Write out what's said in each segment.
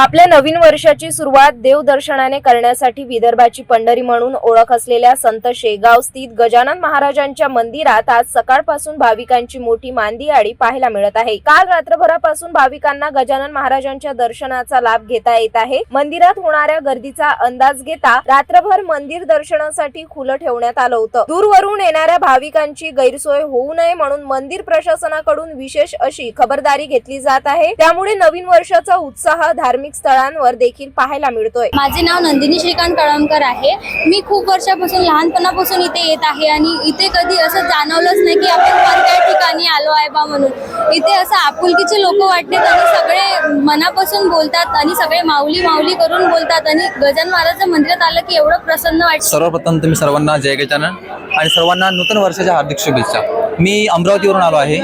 आपल्या नवीन वर्षाची सुरुवात देवदर्शनाने करण्यासाठी विदर्भाची पंढरी म्हणून ओळख असलेल्या संत शेगाव स्थित गजानन महाराजांच्या मंदिरात आज सकाळपासून भाविकांची मोठी मांदियाळी पाहायला मिळत आहे. काल रात्रभरापासून भाविकांना गजानन महाराजांच्या दर्शनाचा लाभ घेता येत आहे. मंदिरात होणाऱ्या गर्दीचा अंदाज घेता रात्रभर मंदिर दर्शनासाठी खुलं ठेवण्यात आलं होतं. दूरवरून येणाऱ्या भाविकांची गैरसोय होऊ नये म्हणून मंदिर प्रशासनाकडून विशेष अशी खबरदारी घेतली जात आहे. त्यामुळे नवीन वर्षाचा उत्साह धार्मिक स्थळांवर देखील पाहायला मिळतोय. माझे नाव नंदिनी श्रीकांत कळमकर आहे. मी खूप वर्षापासून लहानपणापासून इथे येत आहे आणि इथे कधी असं जाणवलंच नाही की आपण कोणत्या ठिकाणी आलो आहे बा म्हणून. इथे असं आपुलकीचे लोक वाटतात आणि सगळे मनापासून बोलतात आणि सगळे माऊली माऊली करून बोलतात आणि गजान महाराजच्या मंदिरात आलं की एवढं प्रसन्न वाटतं. सर्वप्रथम तुम्ही सर्वांना जय गजानन आणि सर्वांना नूतन वर्षाच्या हार्दिक शुभेच्छा. मी अमरावतीवरून आलो आहे.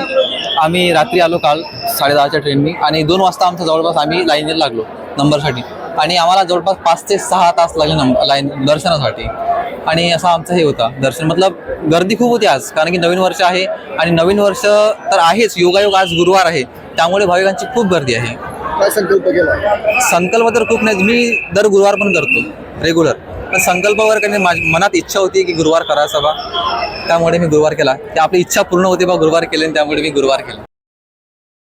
आम्ही रात्री आलो काल साडेदहाच्या ट्रेननी आणि दोन वाजता आमच्या जवळपास आम्ही लाईनला लागलो नंबरसाठी आणि आम्हाला जवळपास पाच ते सहा तास लागले नंबर लाईन दर्शनासाठी. आणि असं आमचं हे होतं दर्शन. मतलब गर्दी खूप होती आज कारण की नवीन वर्ष आहे आणि नवीन वर्ष तर आहेच योगायोग आज गुरुवार आहे त्यामुळे भाविकांची खूप गर्दी आहे. काय संकल्प केला? संकल्प तर खूप नाही मी दर गुरुवार पण करतो रेग्युलर पण संकल्पावर काही माझ्या मनात इच्छा होती की गुरुवार करा सभा त्यामुळे मी गुरुवार केला. की आपली इच्छा पूर्ण होती बा गुरुवार केले आणि त्यामुळे मी गुरुवार केला.